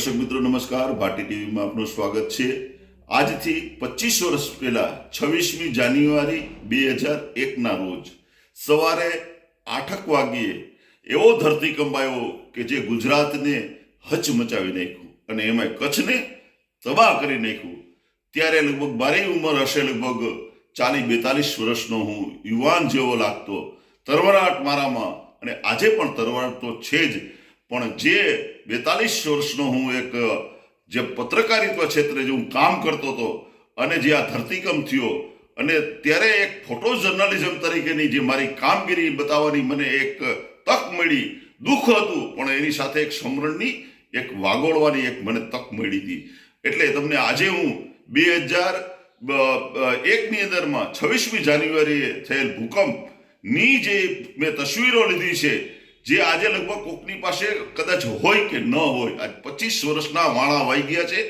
દર્શક મિત્રો, નમસ્કાર. ભાટી ટીવીમાં આપનું સ્વાગત છે. આજથી પચીસ વર્ષ પહેલા, છવ્વીસમી જાન્યુઆરી બે હજાર એકના રોજ સવારે આઠક વાગ્યે એવો ધરતીકંપ આવ્યો કે જે ગુજરાતને હચમચાવી નાખ્યું અને એમાં કચ્છને તબાહ કરી નાખ્યું. ત્યારે લગભગ બારી ઉંમર હશે લગભગ ચાલીસ બેતાલીસ વર્ષનો હું યુવાન જેવો લાગતો. તરવરાટ મારામાં, અને આજે પણ તરવરાટ તો છે જ, પણ જે બેતાલીસ વર્ષનો હું એક જે પત્રકારિત્વ ક્ષેત્રે જે હું કામ કરતો હતો અને જે આ ધરતીકંપ થયો અને ત્યારે એક ફોટો જર્નલિઝમ તરીકેની જે મારી કામગીરી બતાવવાની મને એક તક મળી, દુઃખ હતું, પણ એની સાથે એક સમરણની, એક વાગોળવાની એક મને તક મળી હતી. એટલે તમને આજે હું બે હજાર એકની અંદરમાં છવ્વીસમી જાન્યુઆરીએ થયેલ ભૂકંપની જે મેં તસવીરો લીધી છે જે આજે લગભગ કોકની પાસે કદાચ હોય કે ન હોય, આજ પચીસ વર્ષના વાણા વાઈ ગયા છે,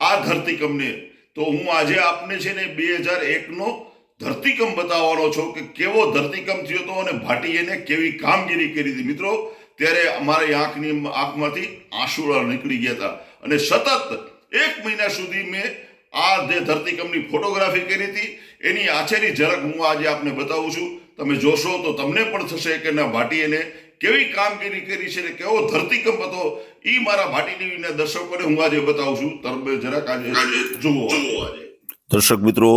આ ધરતીકંપને. તો હું આજે આપને છે ને બે હજાર એકનો ધરતીકંપ બતાવવાનો છું કે કેવો ધરતીકંપ થયો હતો અને ભાટીએને કેવી કામગીરી કરી હતી. મિત્રો, ત્યારે અમારી આંખની આંખમાંથી આંસુડા નીકળી ગયા હતા. અને સતત એક મહિના સુધી મેં આ જે ધરતીકંપની ફોટોગ્રાફી કરી હતી, એની આછેરી ઝલક હું આજે આપને બતાવું છું. તમે જોશો તો તમને પણ થશે કે ના ભાટીએને કેવી કામગીરી કરી છે ને કેવો ધરતીકંપ હતો એ મારા ભાટી ટીવીના દર્શકોને હું આજે બતાવું છું. તમે જરાક આજે જુઓ. આજે. દર્શક મિત્રો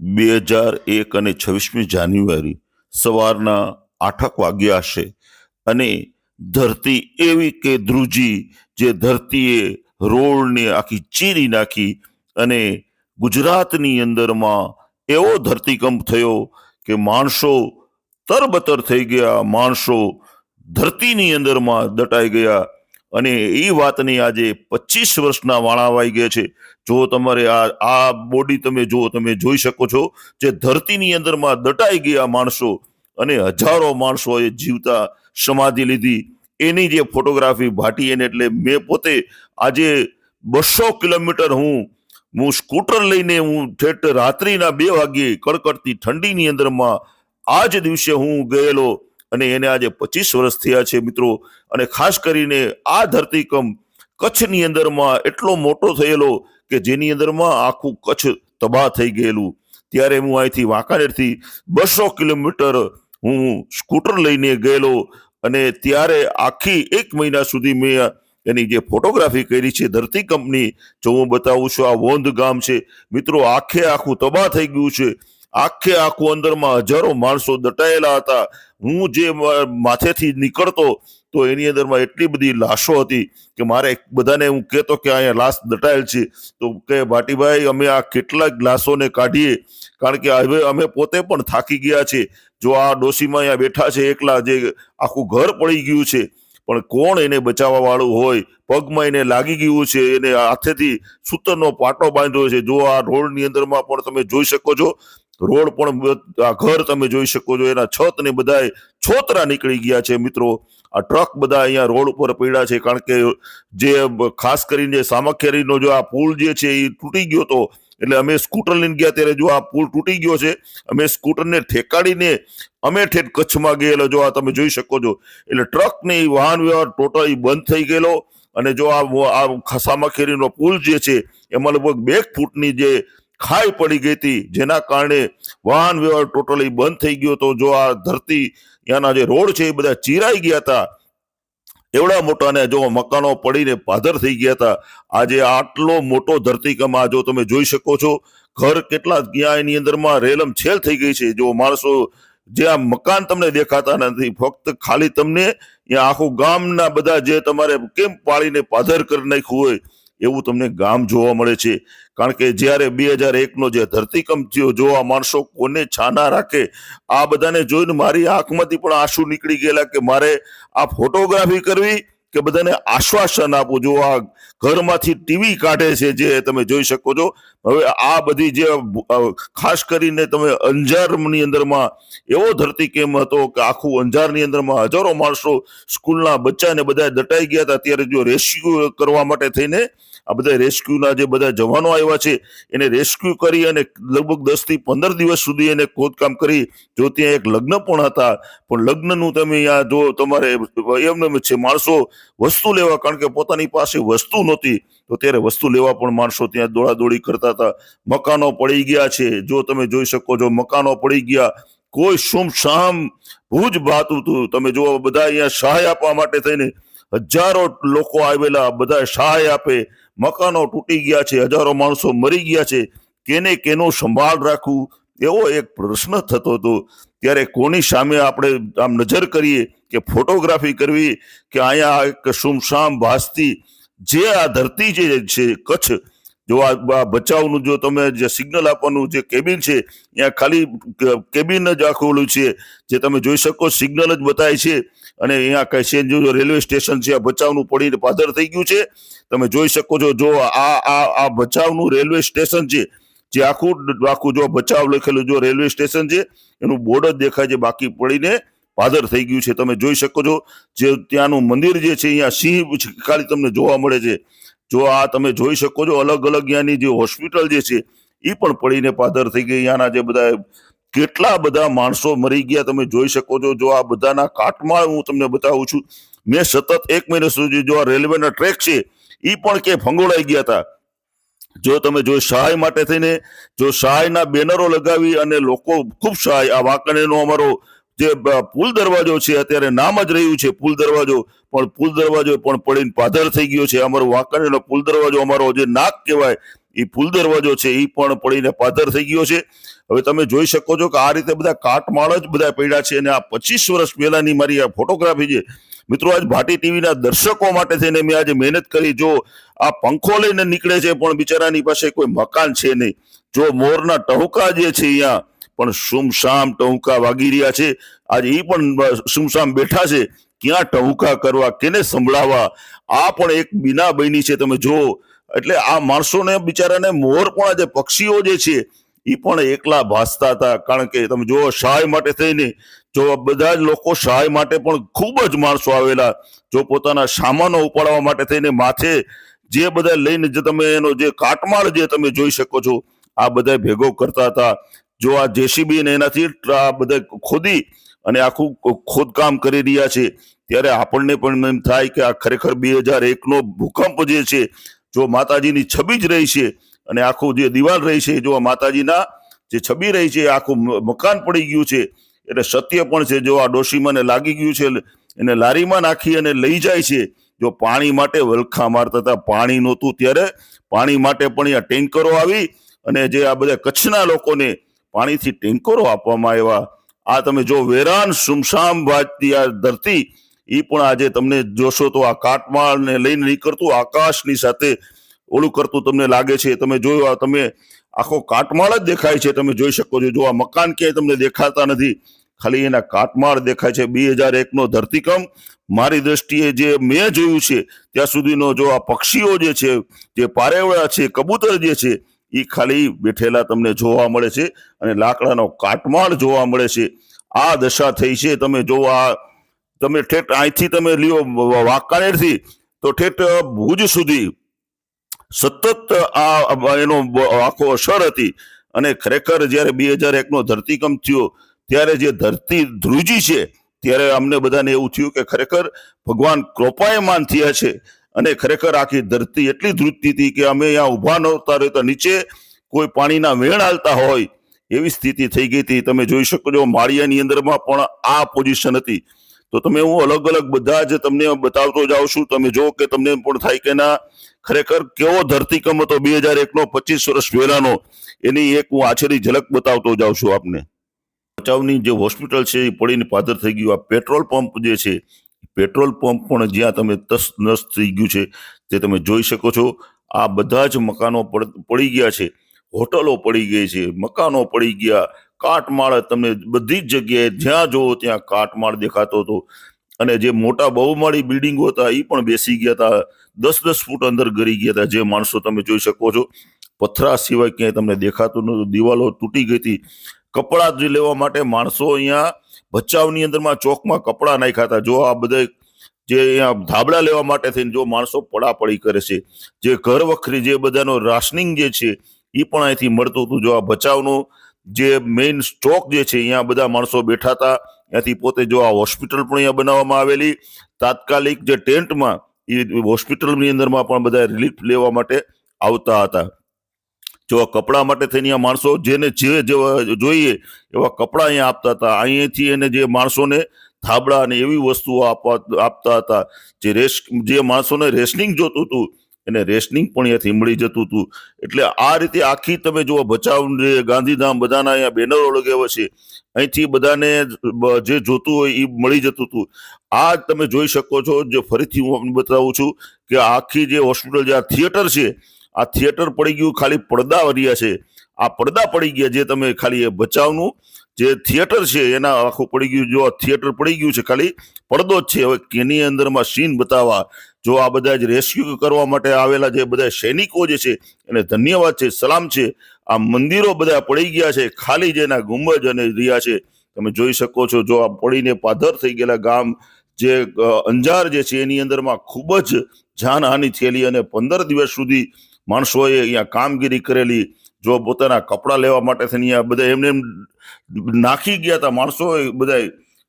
બે હજાર એક અને છવ્વીસમી જાન્યુઆરી સવારના આઠક વાગ્યા હશે અને ધરતી એવી કે ધ્રુજી જે ધરતીએ રોડને આખી ચીરી નાખી અને ગુજરાતની અંદરમાં એવો ધરતીકંપ થયો કે માણસો તરબતર થઈ ગયા માણસો ધરતીની અંદરમાં દટાઈ ગયા અને એ વાતની આજે પચીસ વર્ષના વાળાવાઈ ગયા છે. જો તમારે આ આ બોડી તમે જો તમે જોઈ શકો છો જે ધરતીની અંદરમાં દટાઈ ગયા માણસો અને હજારો માણસોએ જીવતા સમાધિ લીધી. એની જે ફોટોગ્રાફી ભાટી એને એટલે મેં પોતે આજે બસો કિલોમીટર હું હું સ્કૂટર લઈને હું ઠેઠ રાત્રિના બે વાગ્યે કડકડતી ઠંડીની અંદરમાં આ જ દિવસે હું ગયેલો અને એને આજે પચીસ વર્ષ થયા છે મિત્રો. અને ખાસ કરીને આ ધરતીકંપ કચ્છની અંદરમાં એટલો મોટો થયેલો કે જેની અંદરમાં આખું કચ્છ તબાહ થઈ ગયેલું. ત્યારે હું અહીંથી વાંકાનેરથી બસો કિલોમીટર હું સ્કૂટર લઈને ગયેલો અને ત્યારે આખી એક મહિના સુધી મેં એની જે ફોટોગ્રાફી કરી છે ધરતીકંપની, જો હું બતાવું છું, આ વોંધ ગામ છે. મિત્રો, આખે આખું તબાહ થઈ ગયું છે. આખે આખું અંદરમાં હજારો માણસો દટાયેલા હતા. હું જે માથેથી નીકળતો, તો એની અંદરમાં એટલી બધી લાશો હતી કે મારે બધાને હું કહેતો કે અહીંયા લાશ દટાયેલ છે. તો કે ભાટીભાઈ, અમે આ કેટલાક લાશોને કાઢીએ. કારણ કે હવે અમે પોતે પણ થાકી ગયા છે. જો આ ડોશીમાં અહીંયા બેઠા છે, એકલા જે આખું ઘર પડી ગયું છે, પણ કોણ એને બચાવવા વાળું હોય? પગમાં એને લાગી ગયું છે, એને હાથેથી સૂતરનો પાટો બાંધ્યો છે. જો આ રોડની અંદરમાં પણ તમે જોઈ શકો છો રોડ પણ આ ઘર તમે જોઈ શકો છો, એના છત ને બધાય છોતરા નીકળી ગયા છે મિત્રો. આ ટ્રક બધા અહીંયા રોડ ઉપર પડ્યા છે, કારણ કે જે ખાસ કરીને સામખેરીનો જો આ પુલ જે છે એ તૂટી ગયો હતો એટલે અમે સ્કૂટર લઈને ગયા ત્યારે જો આ પુલ તૂટી ગયો છે, અમે સ્કૂટરને ઠેકાડીને અમે ઠેઠ કચ્છમાં ગયેલો જો આ તમે જોઈ શકો છો. એટલે ટ્રક ને વાહન વ્યવહાર ટોટલી બંધ થઈ ગયેલો. અને જો આ સામાખેરીનો પુલ જે છે, એમાં લગભગ બે ફૂટની જે ખાઈ પડી ગઈ હતી. જેના કારણે વાહન વ્યવહાર ટોટલી બંધ થઈ ગયો હતો. જો આ ધરતી ત્યાંના જે રોડ છે એ બધા ચીરાઈ ગયા હતા. એવડા મોટા ને જો મકાનો પડીને પાધર થઈ ગયા હતા. આજે આટલો મોટો ધરતીકંપ આ જો તમે જોઈ શકો છો. ઘર કેટલા ગયા એની અંદરમાં રેલમ છેલ થઈ ગઈ છે. જો માણસો જે આ મકાન તમને દેખાતા નથી, ફક્ત ખાલી તમને આખું ગામના બધા જે તમારે કેમ પાળીને પાધર કરી નાખ્યું હોય એવું તમને ગામ જોવા મળે છે. કારણ કે જ્યારે બે હજાર એકનો જે ધરતીકંપ થયો, જોવા માણસો કોને છાના રાખે? આ બધાને જોઈને મારી આંખમાંથી પણ આંસુ નીકળી ગયેલા કે મારે આ ફોટોગ્રાફી કરવી કે બધાને આશ્વાસન આપું જો આ ઘરમાંથી ટીવી કાઢે છે જે તમે જોઈ શકો છો. હવે આ બધી જે ખાસ કરીને તમે અંજારની અંદરમાં એવો ધરતીકંપ હતો કે આખું અંજારની અંદરમાં હજારો માણસો સ્કૂલના બચ્ચાને બધા દટાઈ ગયા હતા. ત્યારે જો રેસ્ક્યુ કરવા માટે થઈને આ બધા રેસ્ક્યુના જે બધા જવાનો આવ્યા છે, એને રેસ્ક્યુ કરી અને લગભગ દસથી પંદર દિવસ સુધી એને ખોદકામ કરી. જો ત્યાં એક લગ્ન પણ હતા, પણ લગ્નનું તમે અહીંયા જો તમારે એમને છે માણસો વસ્તુ લેવા, કારણ કે પોતાની પાસે વસ્તુ નહોતી, તો ત્યારે વસ્તુ લેવા પણ માણસો ત્યાં દોડાદોડી કરતા હતા. મકાનો પડી ગયા છે, જો તમે જોઈ શકો છો, મકાનો પડી ગયા. કોઈ સુમસામ ભૂજ ભાતું હતું. તમે જુઓ બધા અહીંયા સહાય આપવા માટે થઈને હજારો લોકો આવેલા, બધા સહાય આપે. મકાનો તૂટી ગયા છે, હજારો માણસો મરી ગયા છે, કેને કેનો સંભાળ રાખવું? એવો એક પ્રશ્ન થતો હતો. ત્યારે કોની સામે આપણે આમ નજર કરીએ કે ફોટોગ્રાફી કરવી કે અહીંયા એક સુમસામ ભાસતી જે આ ધરતી જે છે, કચ્છ જો આ બચાવનું જો તમે જે સિગ્નલ આપવાનું જે કેબિન છે, ત્યાં ખાલી કેબિન જ આખું છે, જે તમે જોઈ શકો સિગ્નલ જ બતાય છે. અને અહીંયા કઈ છે રેલવે સ્ટેશન છે, આ બચાવનું પડીને પાદર થઈ ગયું છે. તમે જોઈ શકો છો, જો આ આ આ બચાવનું રેલવે સ્ટેશન છે, જે આખું આખું જો બચાવ લખેલું જો રેલવે સ્ટેશન છે, એનું બોર્ડ જ દેખાય છે, બાકી પડીને પાદર થઈ ગયું છે. તમે જોઈ શકો છો, જે ત્યાંનું મંદિર જે છે, અહીંયા સિંહ ખાલી તમને જોવા મળે છે. જો આ તમે જોઈ શકો છો, અલગ અલગ ત્યાંની જે હોસ્પિટલ જે છે એ પણ પડીને પાદર થઈ ગઈ. અહીંયાના જે બધા કેટલા બધા માણસો મરી ગયા તમે જોઈ શકો છો. જો આ બધાના કાટમાળ હું તમને બતાવું છું, મેં સતત એક મહિના સુધી જો આ રેલવેના ટ્રેક છે એ પણ કે ફંગોળાઈ ગયા હતા જો તમે જો સહાય માટે થઈને, જો સહાયના બેનરો લગાવી અને લોકો ખૂબ સહાય, આ વાંકણીનો અમારો જે પુલ દરવાજો છે, અત્યારે નામ જ રહ્યું છે પુલ દરવાજો, પણ પુલ દરવાજો પણ પડીને પાધર થઈ ગયો છે. અમારો વાંકણીનો પુલ દરવાજો, અમારો જે નાક કહેવાય એ પુલ દરવાજો છે એ પણ પડીને પાધર થઈ ગયો છે. હવે તમે જોઈ શકો છો કે આ રીતે બધા કાટમાળ જ બધા પડ્યા છે અને આ પચીસ વર્ષ પહેલાની મારી આ ફોટોગ્રાફી છે. મિત્રો, આજ ભાટી ટીવીના દર્શકો માટે થઈને મેં આજે મહેનત કરી. જો આ પંખો લઈને નીકળે છે, પણ બિચારાની પાસે કોઈ મકાન છે નહીં. જો મોરના ટહુકા જે છે અહીંયા પણ સુમસામ ટહુકા વાગી રહ્યા છે. આજે એ પણ સુમસામ બેઠા છે. ક્યાં ટહુકા કરવા, કેને સંભળાવવા? આ પણ એક બીના બની છે, તમે જો એટલે આ માણસોને, બિચારાને મોર પણ આજે પક્ષીઓ જે છે એ પણ એકલા ભાસતા હતા. કારણ કે તમે જો સહાય માટે થઈને, જો બધા જ લોકો સહાય માટે પણ ખૂબ જ માણસો આવેલા. જો પોતાના સામાનો ઉપાડવા માટે થઈને માથે જે બધા લઈને જે તમે એનો જે કાટમાળ જે તમે જોઈ શકો છો, આ બધા ભેગો કરતા હતા. જો આ જેસીબી ને એનાથી આ બધા ખોદી અને આખું ખોદકામ કરી રહ્યા છે, ત્યારે આપણને પણ એમ થાય કે આ ખરેખર બે હજાર એકનો ભૂકંપ જે છે, જો માતાજીની છબી જ રહી છે અને આખું જે દિવાલ રહી છે, જો માતાજીના જે છબી રહી છે આખું મકાન પડી ગયું છે. એટલે સત્ય પણ છે, જો આ ડોશીમાને લાગી ગયું છે, એને લારીમાં નાખી અને લઈ જાય છે, જો પાણી માટે વલખા મારતા હતા, પાણી નહોતું ત્યારે પાણી માટે પણ અહીંયા ટેન્કરો આવી અને જે આ બધા કચ્છના લોકોને પાણીથી ટેન્કરો આપવામાં આવ્યા. આ તમે જો વેરાન સુમસામ વાજતી આ ધરતી એ પણ આજે તમને જોશો તો આ કાટમાળને લઈને નીકળતું આકાશની સાથે ઓલું કરતું તમને લાગે છે. તમે જોયો, આ તમે આખો કાટમાળ જ દેખાય છે. તમે જોઈ શકો છો, જો આ મકાન ક્યાંય તમને દેખાતા નથી, ખાલી એના કાટમાળ દેખાય છે. બે હજાર એકનો ધરતીકંપ, મારી દ્રષ્ટિએ જે મેં જોયું છે, ત્યાં સુધીનો જો આ પક્ષીઓ જે છે, જે પારેવડા છે, કબૂતર જે છે એ ખાલી બેઠેલા તમને જોવા મળે છે અને લાકડાનો કાટમાળ જોવા મળે છે. આ દશા થઈ છે, તમે જો આ, તમે ઠેઠ અહીંથી તમે લ્યો વાંકાનેરથી, તો ઠેઠ ભુજ સુધી સતત આ એનો આખો અસર હતી. અને ખરેખર જ્યારે બે હજાર એકનો ધરતીકંપ થયો, ત્યારે જે ધરતી ધ્રુજી છે, ત્યારે અમને બધાને એવું થયું કે ખરેખર ભગવાન કૃપાયમાન થયા છે. અને ખરેખર આખી ધરતી એટલી ધ્રુજતી હતી કે અમે અહીંયા ઊભા નહોતા રહેતા. નીચે કોઈ પાણીના વેણ હાલતા હોય એવી સ્થિતિ થઈ ગઈ હતી. તમે જોઈ શકો છો માળિયાની અંદરમાં પણ આ પોઝિશન હતી. તો તમે હું અલગ અલગ બધા જ તમને બતાવતો જાઉં છું. તમે જો કે તમને પણ થાય કે ના, ખરેખર કેવો ધરતીકંપ હતો બે હજાર એકનો, પચીસ વર્ષ પહેલાનો, એની એક હું આછેરી ઝલક બતાવતો જાઉં છું આપને. ભચાઉની જે હોસ્પિટલ છે એ પડીને પાદર થઈ ગયું. આ પેટ્રોલ પંપ જે છે પેટ્રોલ પંપ પણ જ્યાં તમે તસ નસ થઈ ગયું છે, તે તમે જોઈ શકો છો. આ બધા જ મકાનો પડ- ગયા છે. હોટલો પડી ગઈ છે, મકાનો પડી ગયા. કાટમાળ તમને બધી જ જગ્યાએ જ્યાં જોવો ત્યાં કાટમાળ દેખાતો હતો. અને જે મોટા બહુમાળી બિલ્ડિંગો હતા એ પણ બેસી ગયા હતા. દસ દસ ફૂટ અંદર ગરી ગયા હતા, જે માણસો તમે જોઈ શકો છો. પથરા સિવાય ક્યાંય તમને દેખાતું નહોતું. દિવાલો તૂટી ગઈ હતી. કપડાં લેવા માટે માણસો અહીંયા ભચાઉની અંદરમાં ચોકમાં કપડાં નાખ્યા હતા. જો આ બધા જે અહીંયા ધાબળા લેવા માટે થઈને જો માણસો પડાપડી કરે છે, જે ઘર વખરી જે બધાનો રાશનિંગ જે છે એ પણ અહીંથી મળતું હતું. જો આ બચાવનો જે મેઇન સ્ટોક જે છે, અહીંયા બધા માણસો બેઠા હતા. ત્યાંથી પોતે જો આ હોસ્પિટલ પણ અહીંયા બનાવવામાં આવેલી. તાત્કાલિક જે ટેન્ટમાં એ હોસ્પિટલની અંદરમાં પણ બધા રિલીફ લેવા માટે આવતા હતા. જો કપડાં માટે થઈને માણસો જેને જે જેવા જોઈએ એવા કપડા અહીંયા આપતા હતા. અહીંયાથી એને જે માણસોને થાબડા અને એવી વસ્તુઓ આપવા આપતા હતા. જે રેસ જે માણસોને રેશનિંગ જોતું હતું, એને રેશનિંગ પણ અહીંયાથી મળી જતું હતું. એટલે આ રીતે આખી તમે જુઓ બચાવ ગાંધીધામ બધાના અહીંયા બેનરો લગાવ્યા છે. અહીંથી બધાને જે જોતું હોય એ મળી જતું હતું. આ તમે જોઈ શકો છો, જે ફરીથી હું બતાવું છું કે આખી જે હોસ્પિટલ જે આ થિયેટર છે આ થિયેટર પડી ગયું, ખાલી પડદા રહ્યા છે. આ પડદા પડી ગયા જે તમે ખાલી એ બચાવનું. જે થિયેટર છે, એના આખું પડી ગયું. જો આ થિયેટર પડી ગયું છે, ખાલી પડદો જ છે. હવે કેની અંદરમાં સીન બતાવવા? જો આ બધા જ રેસ્ક્યુ કરવા માટે આવેલા જે બધા સૈનિકો જે છે, એને ધન્યવાદ છે, સલામ છે. આ મંદિરો બધા પડી ગયા છે, ખાલી જેના ગુંબજ અને રહ્યા છે. તમે જોઈ શકો છો, જો આ પડીને પાધર થઈ ગયેલા ગામ, જે અંજાર જે છે, એની અંદરમાં ખૂબ જ જાનહાનિ થયેલી અને પંદર દિવસ સુધી માણસોએ અહીંયા કામગીરી કરેલી, જો પોતાના કપડાં લેવા માટે થઈને અહીંયા બધા એમને એમ નાખી ગયા હતા માણસો બધા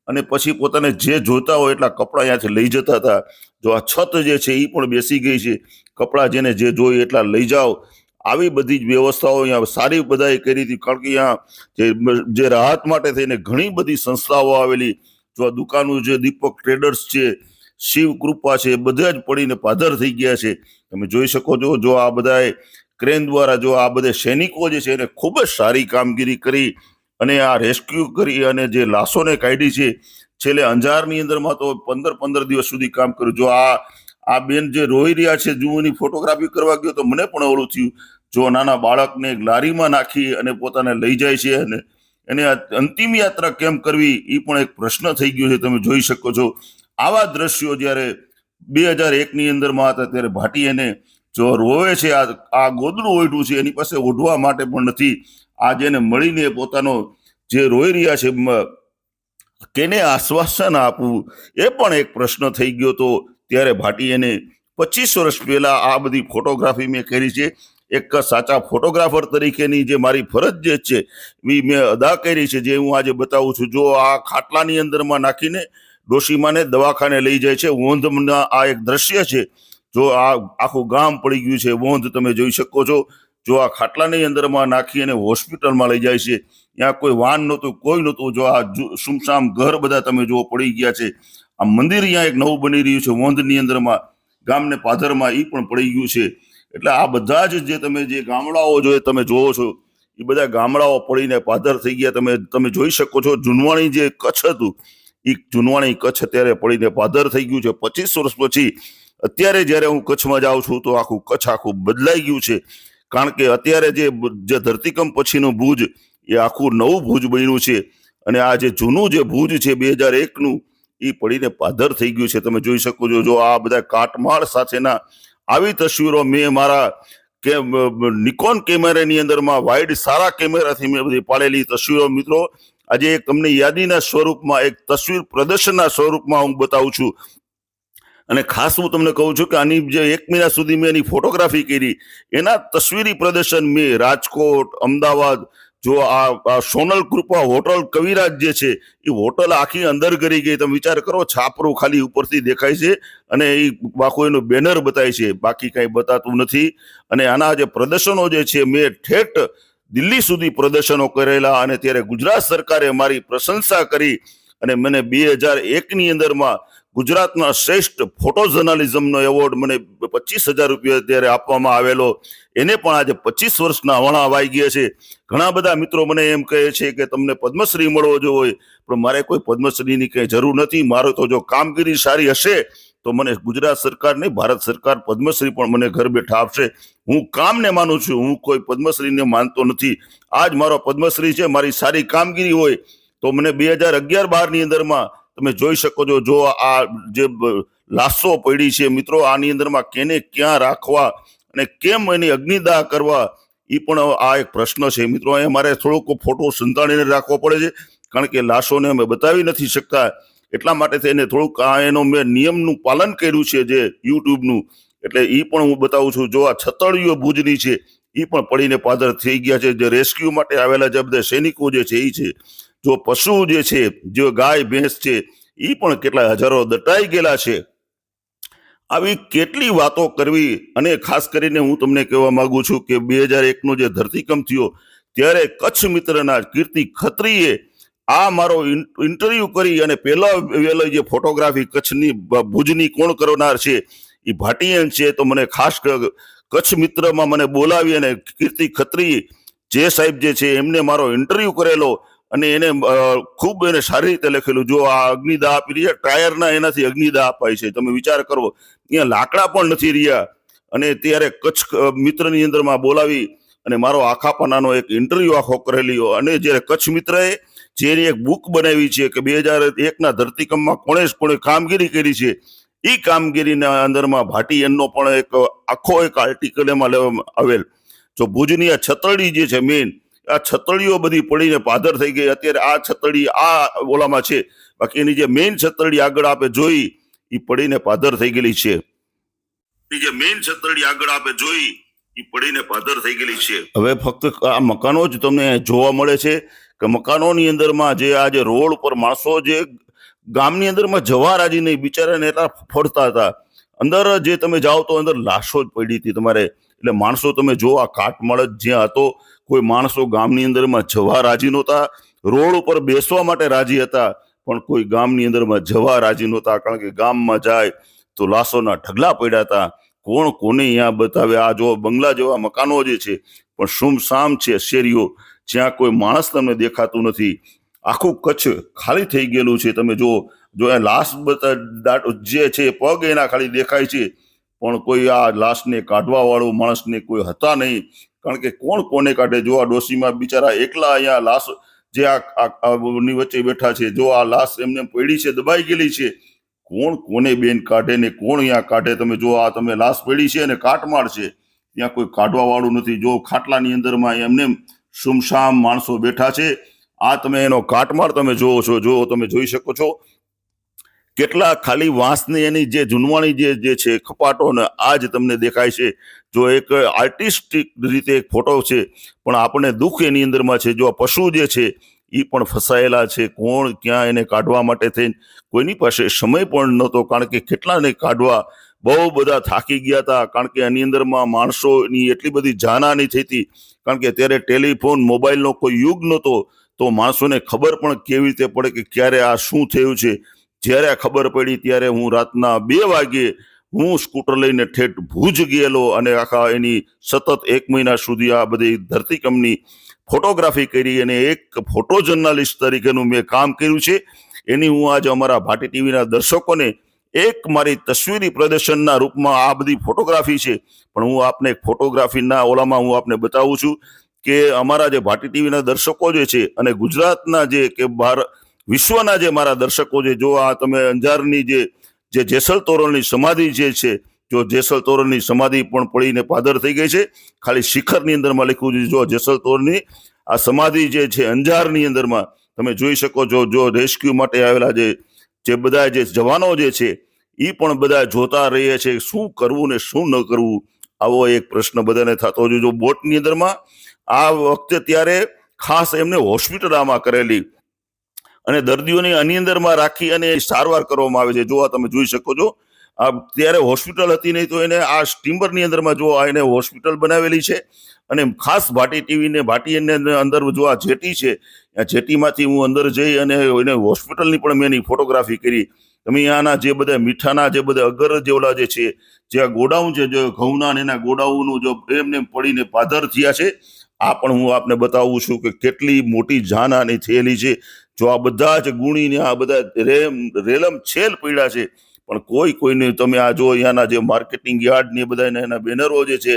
અને પછી પોતાને જે જોતા હોય એટલા કપડાં અહીંયાથી લઈ જતા હતા. જો આ છત જે છે એ પણ બેસી ગઈ છે. કપડાં જેને જે જોઈએ એટલા લઈ જાઓ. આવી બધી જ વ્યવસ્થાઓ અહીંયા સારી બધાએ કરી હતી. કારણ કે અહીંયા જે જે રાહત માટે થઈને ઘણી બધી સંસ્થાઓ આવેલી. જો આ દુકાનો જે દીપક ટ્રેડર્સ છે, શિવ કૃપા છે બધા જ પડીને પાધર થઈ ગયા છે. તમે જોઈ શકો છો, જો આ બધાએ ક્રેન દ્વારા જો આ બધા સૈનિકો જે છે એને ખૂબ જ સારી કામગીરી કરી અને આ રેસ્ક્યુ કરી અને જે લાશોને કાઢી છે, છેલ્લે અંજારની અંદરમાં તો પંદર પંદર દિવસ સુધી કામ કર્યું. જો આ આ બેન જે રોઈ રહ્યા છે, જુઓની ફોટોગ્રાફી કરવા ગયો તો મને પણ ઓળું થયું. જો નાના બાળકને લારીમાં નાખી અને પોતાને લઈ જાય છે અને એને અંતિમ યાત્રા કેમ કરવી એ પણ એક પ્રશ્ન થઈ ગયો છે, તમે જોઈ શકો છો. આવા દ્રશ્યો જ્યારે બે હજાર એકની અંદરમાં હતા ત્યારે ભાટી એને જો રોવે છે. આ આ ગોદડું ઓઢવું છે. એની પાસે ઓઢવા માટે પણ નથી. આ જેને મળીને પોતાનો જે રોઈ રહ્યા છે કેને આશ્વાસન આપવું, એ પણ એક પ્રશ્ન થઈ ગયો તો ત્યારે ભાટી એને પચીસ વર્ષ પહેલાં આ બધી ફોટોગ્રાફી મેં કરી છે. એક સાચા ફોટોગ્રાફર તરીકેની જે મારી ફરજ જે છે એ મેં અદા કરી છે. જે હું આજે બતાવું છું. જો આ ખાટલાની અંદરમાં નાખીને ડોશીમાને દવાખાને લઈ જાય છે. વોંધના આ એક દ્રશ્ય છે. જો આ આખું ગામ પડી ગયું છે. વોંધ તમે જોઈ શકો છો. જો આ ખાટલાની અંદરમાં નાખી અને હોસ્પિટલમાં લઈ જાય છે. ત્યાં કોઈ વાન નહોતું, કોઈ નહોતું. જો આ સુમસામ ઘર બધા તમે જુઓ પડી ગયા છે. આ મંદિર અહીંયા એક નવું બની રહ્યું છે વોંધની અંદરમાં. ગામને પાધરમાં એ પણ પડી ગયું છે. એટલે આ બધા જ જે તમે જે ગામડાઓ જો તમે જોવો છો એ બધા ગામડાઓ પડીને પાધર થઈ ગયા. તમે તમે જોઈ શકો છો. જુનવાણી જે કચ્છ હતું એ જુનવાણી કચ્છ અત્યારે પડીને પાધર થઈ ગયું છે. પચીસ વર્ષ પછી અત્યારે જ્યારે હું કચ્છમાં જાઉં છું તો આખું કચ્છ આખું બદલાઈ ગયું છે. કારણ કે અત્યારે જે જે ધરતીકંપ પછીનું ભુજ, એ આખું નવું ભુજ બન્યું છે. અને આ જે જૂનું જે ભુજ છે બે હજાર એકનું, એ પડીને પાધર થઈ ગયું છે. તમે જોઈ શકો છો, જો આ બધા કાટમાળ સાથેના આવી તસવીરો મેં મારા કે નિકોન કેમેરાની અંદરમાં, વાઇડ સારા કેમેરાથી મેં બધી પાડેલી તસવીરો મિત્રો. આજે એક તમને યાદીના સ્વરૂપમાં, એક તસવીર પ્રદર્શનના સ્વરૂપમાં હું બતાવું છું. અને ખાસ હું તમને કહું છું કે આની જે એક મહિના સુધી મેં એની ફોટોગ્રાફી કરી. એના તસવીરી પ્રદર્શન મેં રાજકોટ, અમદાવાદ, જો આ આ સોનલ કૃપા હોટલ કવિરાજ જે છે, એ હોટલ આખી અંદર કરી ગઈ. તમે વિચાર કરો, છાપરું ખાલી ઉપરથી દેખાય છે અને એ આખું એનું બેનર બતાય છે. બાકી કાંઈ બતાતું નથી. અને આના જે પ્રદર્શનો જે છે, મેં ઠેઠ દિલ્હી સુધી પ્રદર્શનો કરેલા અને ત્યારે ગુજરાત સરકારે મારી પ્રશંસા કરી અને મને બે હજાર એકની અંદરમાં ગુજરાતના શ્રેષ્ઠ ફોટો જર્નાલિઝમનો એવોર્ડ મને પચીસ હજાર રૂપિયા ત્યારે આપવામાં આવેલો. એને પણ આજે પચીસ વર્ષના વણા વાઈ ગયા છે. ઘણા બધા મિત્રો મને એમ કહે છે કે તમને પદ્મશ્રી મળવો જોઈએ, પણ મારે કોઈ પદ્મશ્રીની કંઈ જરૂર નથી. મારો તો જો કામગીરી સારી હશે તો મને ગુજરાત સરકાર નહીં, ભારત સરકાર પદ્મશ્રી પણ મને ઘર બેઠા આપશે. હું કામને માનું છું? હું કોઈ પદ્મશ્રીને માનતો નથી. આજ મારો પદ્મશ્રી છે, મારી સારી કામગીરી હોય, તો મને બે હજાર અગિયાર બારની અંદરમાં તમે જોઈ શકો છો, જો આ જે લાશો પડી છે, મિત્રો, આની અંદરમાં કેને ક્યાં રાખવા અને કેમ એની અગ્નિદાહ કરવા એ પણ આ એક પ્રશ્ન છે. મિત્રો, અહીંયા મારે થોડોક ફોટો સંતાડીને રાખવો પડે છે, કારણ કે લાશોને અમે બતાવી નથી શકતા. એટલા માટે થઈને થોડુંક આ એનો મેં નિયમનું પાલન કર્યું છે જે યુટ્યુબનું. એટલે એ પણ હું બતાવું છું, જો આ છતળીઓ ભુજની છે એ પણ પડીને પાદર થઈ ગયા છે. જે રેસ્ક્યુ માટે આવેલા જે બધા સૈનિકો જે છે એ છે. જો પશુ જે છે, જે ગાય, ભેંસ છે એ પણ કેટલા હજારો દટાઈ ગયેલા છે. આવી કેટલી વાતો કરવી અને ખાસ કરીને હું તમને કહેવા માંગુ છું કે બે હજાર એકનો જે ધરતીકંપ થયો, ત્યારે કચ્છ મિત્રના કીર્તિ ખત્રીએ આ મારો ઇન- ઇન્ટરવ્યુ કરી અને પહેલો વહેલો જે ફોટોગ્રાફી કચ્છની ભુજની કોણ કરનાર છે એ ભાટિયન છે, તો મને ખાસ કચ્છ મિત્રમાં મને બોલાવી અને કીર્તિ ખત્રી જે સાહેબ જે છે, એમને મારો ઇન્ટરવ્યુ કરેલો અને એને ખૂબ એને સારી રીતે લખેલું. જો આ અગ્નિદા આપી રહ્યા ટાયરના એનાથી અગ્નિદા અપાય છે. તમે વિચાર કરો, અહીંયા લાકડા પણ નથી રહ્યા. અને ત્યારે કચ્છ મિત્રની અંદરમાં બોલાવી અને મારો આખા પાનાનો એક ઇન્ટરવ્યુ આખો કરેલી. અને જ્યારે કચ્છ મિત્રએ જેની એક બુક બનાવી છે કે બે હજાર એકના ધરતીકંપમાં કોણે કોણે કામગીરી કરી છે એ કામગીરીના અંદરમાં ભાટી એમનો પણ એક આખો એક આર્ટિકલ એમાં લેવામાં આવેલ. જો ભુજની આ છતરડી જે છે મેઇન આ છતડીઓ બધી પડીને પાદર થઈ ગઈ. અત્યારે આ છતડી આ ઓલામાં છે. બાકી એની જે મેઇન છતરડી આગળ આપે જોઈ એ પડીને પાદર થઈ ગયેલી છે. જે મેઇન છતરડી આગળ આપે જોઈ એ પડીને પાદર થઈ ગયેલી છે. હવે ફક્ત આ મકાનો જ તમને જોવા મળે છે. કે મકાનોની અંદરમાં જે આ જે રોડ ઉપર માણસો જે ગામની અંદરમાં જવા રાજી નહીં, બિચારાને એટલા ફરતા હતા. અંદર જે તમે જાઓ તો અંદર લાશો જ પડી હતી તમારે. એટલે માણસો તમે જો આ કાટમાળ જ્યાં હતો, કોઈ માણસો ગામની અંદરમાં જવા રાજી નહોતા. રોડ ઉપર બેસવા માટે રાજી હતા, પણ કોઈ ગામની અંદરમાં જવા રાજી નહોતા, કારણ કે ગામમાં જાય તો લાશોના ઢગલા પડ્યા હતા. કોણ કોને અહીંયા બતાવે? આ જો બંગલા જેવા મકાનો જે છે, પણ સુમસામ છે શેરીઓ. જ્યાં કોઈ માણસ તમને દેખાતું નથી. આખું કચ્છ ખાલી થઈ ગયેલું છે. તમે જો જો લાશ જે છે પગ એના ખાલી દેખાય છે. પણ કોઈ આ લાશને કાઢવા વાળું માણસને કોઈ હતા નહીં. કારણ કે કોણ કોને કાઢે? જો આ ડોશીમાં બિચારા એકલા અહીંયા લાશ, જે આ ની વચ્ચે બેઠા છે. જો આ લાશ એમને પડી છે, દબાઈ ગયેલી છે. કોણ કોને બેન કાઢે ને કોણ અહીંયા કાઢે? તમે જો આ, તમે લાશ પડી છે અને કાટમાળ છે. ત્યાં કોઈ કાઢવા વાળું નથી. જો ખાટલાની અંદરમાં એમને સુમસામ માણસો બેઠા છે. આ તમે એનો કાટમાળ તમે જોવો છો જો તમે જોઈ શકો છો. કેટલા ખાલી વાંસની એની જે જૂનવાણી જે જે છે, ખપાટો ને આ જ તમને દેખાય છે. જો એક આર્ટિસ્ટિક રીતે એક ફોટો છે, પણ આપણને દુઃખ એની અંદરમાં છે. જો આ પશુ જે છે એ પણ ફસાયેલા છે. કોણ ક્યાં એને કાઢવા માટે થઈને? કોઈની પાસે સમય પણ નહોતો, કારણ કે કેટલાને કાઢવા? બહુ બધા થાકી ગયા હતા, કારણ કે એની અંદરમાં માણસોની એટલી બધી જાનહાની થઈ હતી. કારણ કે ત્યારે ટેલિફોન, મોબાઈલનો કોઈ યુગ નહોતો, તો માણસોને ખબર પણ કેવી રીતે પડે કે ક્યારે આ શું થયું છે. જ્યારે આ ખબર પડી ત્યારે હું રાતના બે વાગે હું સ્કૂટર લઈને ઠેઠ ભુજ ગયેલો અને આખા એની સતત એક મહિના સુધી આ બધી ધરતીકંપની ફોટોગ્રાફી કરી અને એક ફોટો જર્નાલિસ્ટ તરીકેનું મેં કામ કર્યું છે. એની હું આજે અમારા ભાટી ટીવીના દર્શકોને એક મારી તસવીરી પ્રદર્શનના રૂપમાં આ બધી ફોટોગ્રાફી છે. પણ હું આપને એક ફોટોગ્રાફીના ઓલામાં હું આપને બતાવું છું કે અમારા જે ભાટી ટીવીના દર્શકો જે છે અને ગુજરાતના જે કે બહાર વિશ્વના જે મારા દર્શકો છે, જો આ તમે અંજારની જે જે જેસલ તોરણની સમાધિ જે છે, જો જેસલ તોરણની સમાધિ પણ પડીને પાદર થઈ ગઈ છે. ખાલી શિખરની અંદરમાં લખ્યું છે, જો જેસલ તોરણની આ સમાધિ જે છે અંજારની અંદરમાં તમે જોઈ શકો છો, જો રેસ્ક્યુ માટે આવેલા જે જે બધા જે જવાનો જે છે એ પણ બધા જોતા રહીએ છે, શું કરવું ને શું ન કરવું? આવો એક પ્રશ્ન બધાને થતો હોય જો બોટની અંદરમાં આ વખતે ત્યારે ખાસ એમને હોસ્પિટલામાં કરેલી અને દર્દીઓને આની અંદરમાં રાખી અને સારવાર કરવામાં આવે છે. જો આ તમે જોઈ શકો છો, આ ત્યારે હોસ્પિટલ હતી નહીં તો એને આ સ્ટીમરની અંદરમાં જો આ એને હોસ્પિટલ બનાવેલી છે. અને ખાસ ભાટી ટીવીને ભાટીને અંદર જો આ જેટી છે, આ જેટીમાંથી હું અંદર જઈ અને એને હોસ્પિટલની પણ મેં એની ફોટોગ્રાફી કરી. તમે આના જે બધા મીઠાના જે બધા અગર જે જે છે, જે આ ગોડાઉન છે, જે ઘઉંના એના ગોડાઉનનું જો એમને પડીને પાધર થયા છે, આ પણ હું આપને બતાવું છું કે કેટલી મોટી જાનહાની થયેલી છે. જો આ બધા જ ગુણીને આ બધા રેમ રેલમ છેલ પીડા છે પણ કોઈ કોઈને તમે આ જો અહીંયાના જે માર્કેટિંગ યાર્ડ ને બધા એના બેનરો જે છે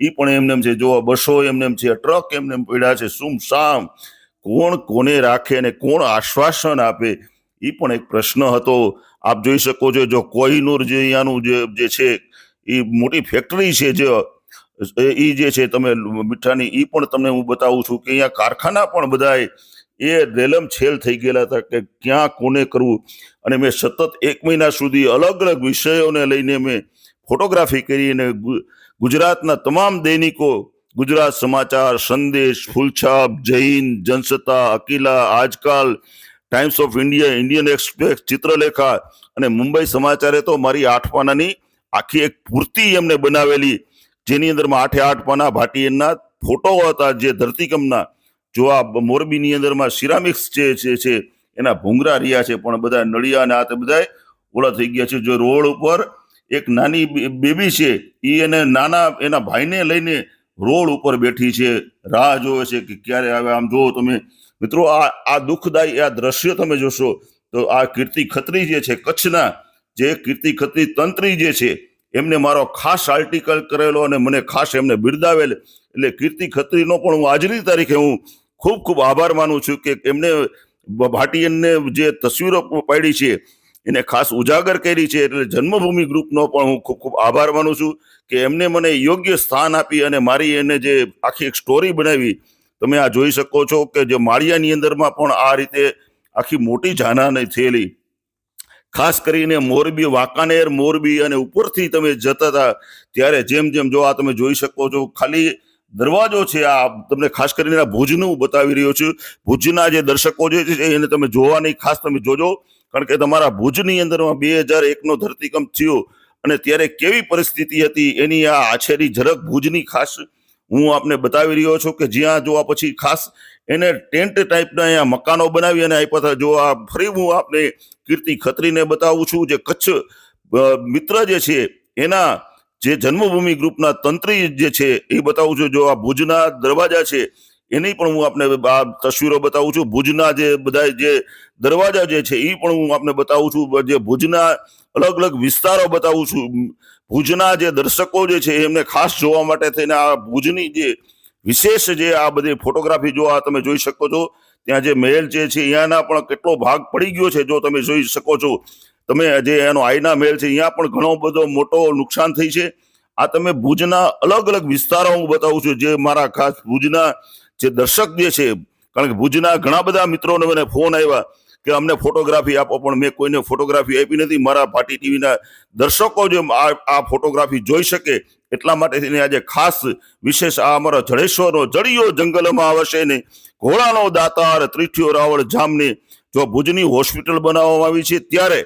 એ પણ એમને એમ છે, જો બસો એમને એમ છે ટ્રક એમને એમ પડ્યા છે સુમસામ કોણ કોને રાખે અને કોણ આશ્વાસન આપે? એ પણ એક પ્રશ્ન હતો. આપ જોઈ શકો છો, જો કોહિનૂર જે અહીંયાનું જે છે એ મોટી ફેક્ટરી છે જે, એ જે છે, તમે મીઠાની એ પણ તમને હું બતાવું છું કે અહીંયા કારખાના પણ બધાય એ રેલમ છેલ થઈ ગયેલા હતા કે ક્યાં કોને કરવું? અને મેં સતત એક મહિના સુધી અલગ અલગ વિષયોને લઈને મેં ફોટોગ્રાફી કરી અને ગુજરાતના તમામ દૈનિકો, ગુજરાત સમાચાર, સંદેશ, Phulchhab Jain Jansatta, Akila, Aajkal, Times of India, Indian Express, Chitralekha અને મુંબઈ સમાચારે તો મારી આઠ પાનાની આખી એક પૂર્તિ એમને બનાવેલી, જેની અંદરમાં આઠે આઠ પાના ભાટીયનના ફોટો હતા જે ધરતીકંપના જો આ મોરબીની અંદરમાં સિરામિક્સ જે છે એના ભૂંગરા રહ્યા છે, પણ બધા નળિયા અને આ તે બધા ઓલા થઈ ગયા છે. જો રોડ ઉપર એક નાની બેબી છે, એ એને નાના, એના ભાઈને લઈને રોડ ઉપર બેઠી છે. રાહ જોવે છે કે ક્યારે આવે? આમ જુઓ તમે. મિત્રો, આ આ દુઃખદાયી, આ દ્રશ્ય તમે જોશો તો આ કીર્તિ ખત્રી જે છે, કચ્છના જે કીર્તિ ખત્રી તંત્રી જે છે, એમને મારો ખાસ આર્ટિકલ કરેલો અને મને ખાસ એમને બિરદાવેલ. એટલે કીર્તિ ખત્રીનો પણ હું આજની તારીખે હું ખૂબ ખૂબ આભાર માનું છું કે એમને ભાટિયનને જે તસવીરો પાડી છે, એને ખાસ ઉજાગર કરી છે, એટલે જન્મભૂમિ ગ્રુપનો પણ હું ખૂબ ખૂબ આભાર માનું છું કે એમને મને યોગ્ય સ્થાન આપી અને મારી એને જે આખી એક સ્ટોરી બનાવી. તમે આ જોઈ શકો છો કે જે માળિયાની અંદરમાં પણ આ રીતે આખી મોટી જાનહાની થયેલી. ખાસ કરીને મોરબી, વાંકાનેર મોરબી અને ઉપરથી તમે જતા હતા, ત્યારે જેમ જેમ જો આ તમે જોઈ શકો છો, ખાલી દરવાજો છે આ. તમને ખાસ કરીને ભુજનું બતાવી રહ્યો છું. ભુજના જે દર્શકો જે છે એને તમે જોવાની ખાસ તમે જોજો. કારણ કે તમારા ભુજની અંદરમાં બે હજાર એકનો ધરતીકંપ થયો અને ત્યારે કેવી પરિસ્થિતિ હતી એની આ આછેરી ઝરક ભુજની ખાસ હું આપને બતાવી રહ્યો છું કે જ્યાં જોવા પછી ખાસ એને ટેન્ટ ટાઈપના અહીંયા મકાનો બનાવી અને આપ્યા હતા. જો આ ફરી હું આપને કીર્તિ ખત્રીને બતાવું છું જે કચ્છ મિત્ર જે છે એના જે જન્મભૂમિ ગ્રુપના તંત્રી જે છે એ બતાવું છું. જો આ ભુજના દરવાજા છે, એની પણ હું આપને આ તસવીરો બતાવું છું. ભુજના જે બધા જે દરવાજા જે છે એ પણ હું આપને બતાવું છું. જે ભુજના અલગ અલગ વિસ્તારો બતાવું છું. ભુજના જે દર્શકો જે છે, એમને ખાસ જોવા માટે થઈને આ ભુજની જે વિશેષ જે આ બધી ફોટોગ્રાફી જો આ તમે જોઈ શકો છો, ત્યાં જે મહેલ જે છે અહીંયાના પણ કેટલો ભાગ પડી ગયો છે. જો તમે જોઈ શકો છો તમે જે એનો આઈના મેલ છે અહીંયા પણ ઘણો બધો મોટો નુકસાન થઈ છે. આ તમે ભુજના અલગ અલગ વિસ્તારો હું બતાવું છું, જે મારા ખાસ ભુજના જે દર્શક જે છે, કારણ કે ભુજના ઘણા બધા મિત્રોને મને ફોન આવ્યા કે અમને ફોટોગ્રાફી આપો, પણ મેં કોઈને ફોટોગ્રાફી આપી નથી. મારા પાટી ટીવીના દર્શકો જે આ ફોટોગ્રાફી જોઈ શકે. એટલા માટે થઈને આજે ખાસ વિશેષ આ અમારો જડેશ્વરનો જડિયો જંગલમાં આવશે ને ઘોડાનો દાતાર ત્રિઠ્યો રાવળ જામને જો ભુજની હોસ્પિટલ બનાવવામાં આવી છે, ત્યારે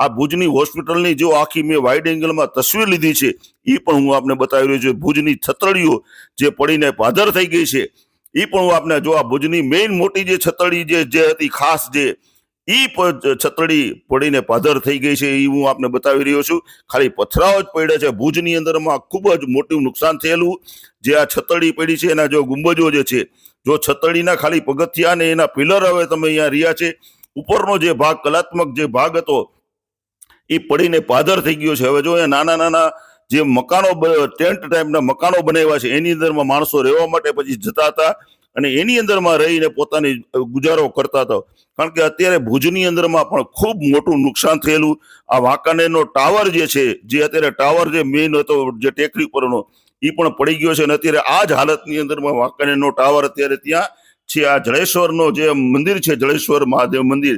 આ ભુજની હોસ્પિટલની જો આખી મેં વાઇડ એંગલમાં તસવીર લીધી છે એ પણ હું આપને બતાવી રહ્યો છું. ભુજની છતડીઓ જે પડીને પાધર થઈ ગઈ છે એ પણ હું આપને જો આ ભુજની મેઇન મોટી જે છતડી જે જે હતી ખાસ જે એ છતડી પડીને પાધર થઈ ગઈ છે એ હું આપને બતાવી રહ્યો છું. ખાલી પથરાઓ જ પડ્યા છે. ભુજની અંદરમાં ખૂબ જ મોટું નુકસાન થયેલું. જે આ છતડી પડી છે, એના જો ગુંબજો જે છે, જો છતડીના ખાલી પગથિયા ને એના પિલર હવે તમે અહીંયા રહ્યા છે. ઉપરનો જે ભાગ, કલાત્મક જે ભાગ હતો એ પડીને પાધર થઈ ગયો છે. હવે જો અહીંયા નાના નાના જે મકાનો ટેન્ટ ટાઈપના મકાનો બનાવ્યા છે, એની અંદરમાં માણસો રહેવા માટે પછી જતા હતા અને એની અંદરમાં રહીને પોતાની ગુજારો કરતા હતા. કારણ કે અત્યારે ભુજની અંદરમાં પણ ખૂબ મોટું નુકસાન થયેલું. આ વાંકાનેરનો ટાવર જે છે, જે અત્યારે ટાવર જે મેઇન હતો, જે ટેકરી પરનો એ પણ પડી ગયો છે અને અત્યારે આ જ હાલતની અંદરમાં વાંકાનેરનો ટાવર અત્યારે ત્યાં છે. આ જળેશ્વરનો જે મંદિર છે, જળેશ્વર મહાદેવ મંદિર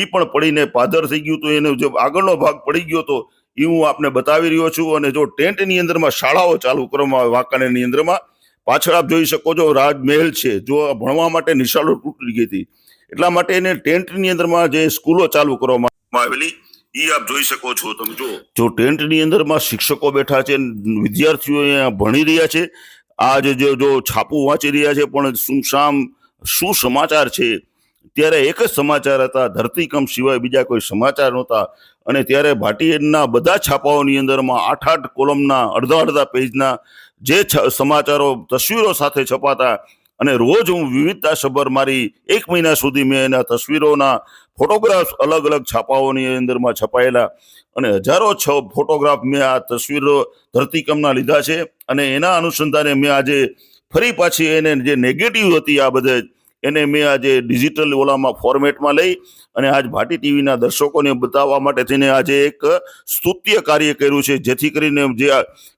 એ પણ પડીને પાદર થઈ ગયું તો એનો જે આગળનો ભાગ પડી ગયો તો એ હું આપને બતાવી રહ્યો છું અને જો ટેન્ટની અંદરમાં શાળાઓ ચાલુ કરવામાં આવે, વાંકાનેરની અંદરમાં, પાછળ આપ જોઈ શકો છો રાજમહેલ છે, જો ભણવા માટે નિશાળો તૂટી ગઈ હતી. એટલા માટે એને ટેન્ટની અંદરમાં જે સ્કૂલો ચાલુ કરવામાં આવેલી એ આપ જોઈ શકો છો, તમે જો જો ટેન્ટની અંદરમાં શિક્ષકો બેઠા છે, વિદ્યાર્થીઓ અહીંયા ભણી રહ્યા છે આજે જો છાપું વાંચી રહ્યા છે, પણ શું શામ, શું સમાચાર છે ત્યારે એક જ સમાચાર હતા, ધરતીકંપ સિવાય બીજા કોઈ સમાચાર નહોતા. અને ત્યારે ભાટીના બધા છાપાઓની અંદરમાં આઠ આઠ કોલમના, અડધા અડધા પેજના જે સમાચારો, તસવીરો સાથે છપાતા. અને રોજ હું વિવિધતા સભર મારી એક મહિના સુધી મેં એના તસવીરોના ફોટોગ્રાફ્સ અલગ અલગ છાપાઓની અંદરમાં છપાયેલા. અને હજારો છ ફોટોગ્રાફ મેં આ તસવીરો ધરતીકંપના લીધા છે. અને એના અનુસંધાને મેં આજે ફરી પાછી એને જે નેગેટિવ હતી આ બધે એને મેં આજે ડિજિટલ ઓલામાં ફોર્મેટમાં લઈ અને આજ ભાટી ટીવીના દર્શકોને બતાવવા માટે થઈને આજે એક સ્તુત્ય કાર્ય કર્યું છે. જેથી કરીને જે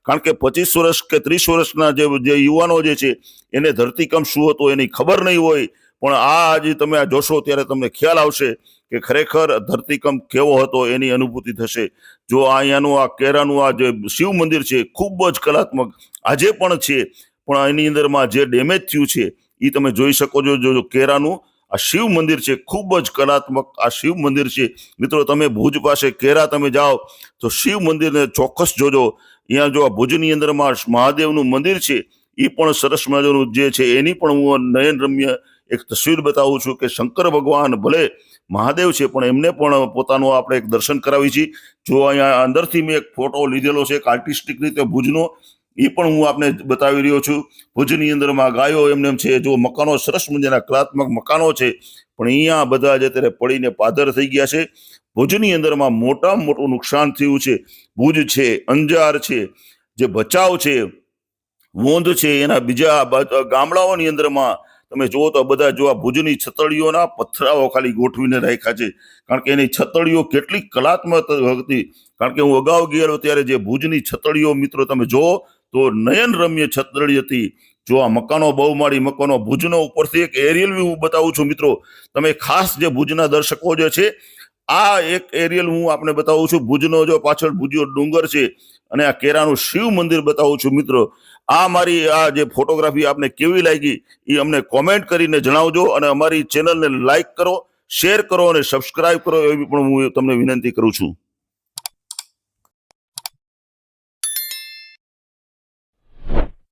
કારણ કે પચીસ વર્ષ કે ત્રીસ વર્ષના જે જે યુવાનો જે છે, એને ધરતીકંપ શું હતો એની ખબર નહીં હોય. પણ આ આજે તમે આ જોશો ત્યારે તમને ખ્યાલ આવશે કે ખરેખર ધરતીકંપ કેવો હતો, એની અનુભૂતિ થશે. જો અહીંયાનું, આ કેરાનું, આ જે શિવ મંદિર છે, ખૂબ જ કલાત્મક. આજે પણ છે, પણ એની અંદરમાં જે ડેમેજ થયું છે એ તમે જોઈ શકો છો, જો કેરાનું આ શિવ મંદિર છે, ખૂબ જ કલાત્મક આ શિવ મંદિર છે. મિત્રો, તમે ભુજ પાસે કેરા તમે જાઓ, તો શિવ મંદિરને ચોક્કસ જોજો. અહીંયા જો આ ભુજની અંદરમાં મહાદેવનું મંદિર છે એ પણ સરસ મજાનું જે છે, એની પણ હું નયન રમ્ય એક તસવીર બતાવું છું કે શંકર ભગવાન ભલે મહાદેવ છે, પણ એમને પણ પોતાનું આપણે એક દર્શન કરાવી છીએ જો અહીંયા અંદરથી મેં એક ફોટો લીધેલો છે, એક આર્ટિસ્ટિક રીતે ભુજનો એ પણ હું આપને બતાવી રહ્યો છું. ભુજની અંદરમાં ગાયો એમને એમ છે જો મકાનો સરસ મજાના કલાત્મક મકાનો છે, પણ અહીંયા બધા જ અત્યારે પડીને પાદર થઈ ગયા છે. ભુજની અંદરમાં મોટામાં મોટું નુકસાન થયું છે. ભુજ છે, અંજાર છે, જે ભચાઉ છે, વોંધ છે, એના બીજા ગામડાઓની અંદરમાં તમે જુઓ તો બધા જો આ ભુજની છતડીઓના પથરાઓ ખાલી ગોઠવીને રાખ્યા છે. કારણ કે એની છતડીઓ કેટલી કલાત્મક હતી. કારણ કે હું અગાઉ ગયેલો ત્યારે જે ભુજની છતડીઓ મિત્રો તમે જુઓ તો નયન રમ્ય છતડી હતી. જો આ મકાનો બહુમાળી મકાનો ભુજનો ઉપરથી એક એરિયલ વ્યૂ હું બતાવું છું મિત્રો. તમે ખાસ જે ભુજના દર્શકો જે છે, આ એક એરિયલ હું આપને બતાવું છું. ભુજનો જો પાછળ ભુજનો ડુંગર છે અને આ કેરાનું શિવ મંદિર બતાવું છું મિત્રો. આ મારી આ જે ફોટોગ્રાફી આપને કેવી લાગી એ અમને કોમેન્ટ કરીને જણાવજો અને અમારી ચેનલને લાઈક કરો શેર કરો અને સબસ્ક્રાઇબ કરો એવી પણ હું તમને વિનંતી કરું છું.